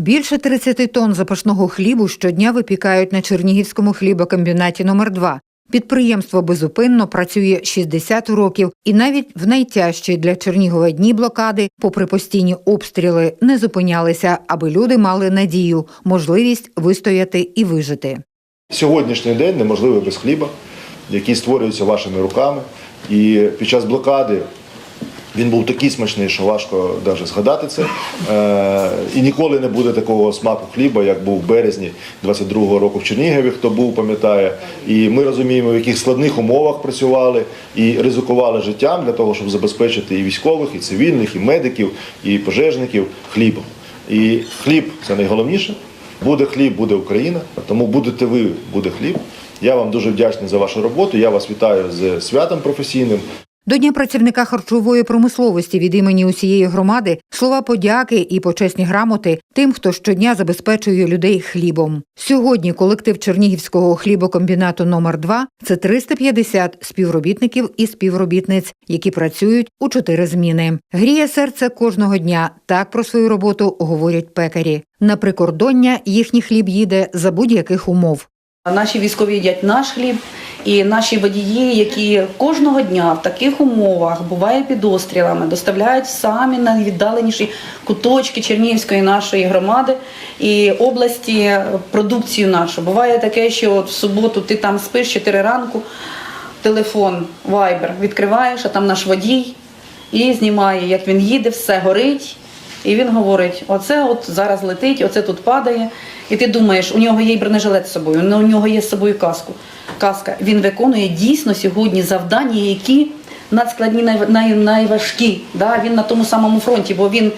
Більше 30 тонн запашного хлібу щодня випікають на Чернігівському хлібокомбінаті номер 2 Підприємство безупинно працює 60 років, і навіть в найтяжчі для Чернігова дні блокади, попри постійні обстріли, не зупинялися, аби люди мали надію, можливість вистояти і вижити. Сьогоднішній день неможливий без хліба, який створюється вашими руками. І під час блокади він був такий смачний, що важко навіть згадати це. Е, і ніколи не буде такого смаку хліба, як був в березні 22-го року в Чернігові, хто був, пам'ятає. І ми розуміємо, в яких складних умовах працювали і ризикували життям для того, щоб забезпечити і військових, і цивільних, і медиків, і пожежників хлібом. І хліб це найголовніше. Буде хліб, буде Україна. Тому будете ви, буде хліб. Я вам дуже вдячний за вашу роботу. Я вас вітаю з святом професійним. До Дня працівника харчової промисловості від імені усієї громади слова подяки і почесні грамоти тим, хто щодня забезпечує людей хлібом. Сьогодні колектив Чернігівського хлібокомбінату номер 2 це 350 співробітників і співробітниць, які працюють у чотири зміни. Гріє серце кожного дня. Так про свою роботу говорять пекарі. На прикордоння їхній хліб їде за будь-яких умов. Наші військові їдять наш хліб, і наші водії, які кожного дня в таких умовах буває під обстрілами, доставляють самі найвіддаленіші куточки Чернігівської нашої громади і області продукцію нашу. Буває таке, що от в суботу ти там спиш 4 ранку, телефон, вайбер відкриваєш, а там наш водій і знімає, як він їде, все горить. І він говорить: оце от зараз летить, оце тут падає. І ти думаєш, у нього є бронежилет з собою, у нього є з собою каску. Каска. Він виконує дійсно сьогодні завдання, які надскладні, най, най, найважкі. Да? Він на тому самому фронті, бо він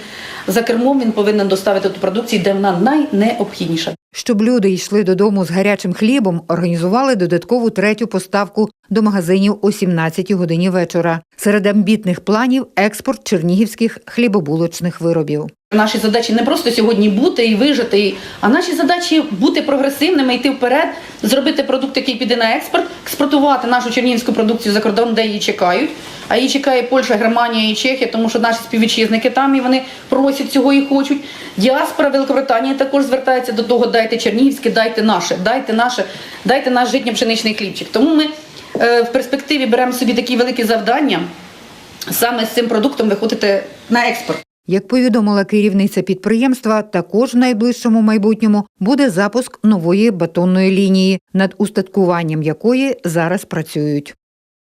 за кермом він повинен доставити ту продукцію, де вона найнеобхідніша. Щоб люди йшли додому з гарячим хлібом, організували додаткову третю поставку до магазинів о 17 годині вечора. Серед амбітних планів експорт чернігівських хлібобулочних виробів. Наші задачі не просто сьогодні бути і вижити, а наші задачі бути прогресивними, йти вперед, зробити продукт, який піде на експорт, експортувати нашу чернігівську продукцію за кордон, де її чекають. А її чекає Польща, Германія і Чехія, тому що наші співвітчизники там і вони просять цього і хочуть. Діаспора Великобританії також звертається до того, дайте чернігівське, дайте наше, дайте наше, дайте наш житньо-пшеничний хлібчик. Тому ми в перспективі беремо собі такі великі завдання саме з цим продуктом виходити на експорт. Як повідомила керівниця підприємства, також в найближчому майбутньому буде запуск нової батонної лінії, над устаткуванням якої зараз працюють.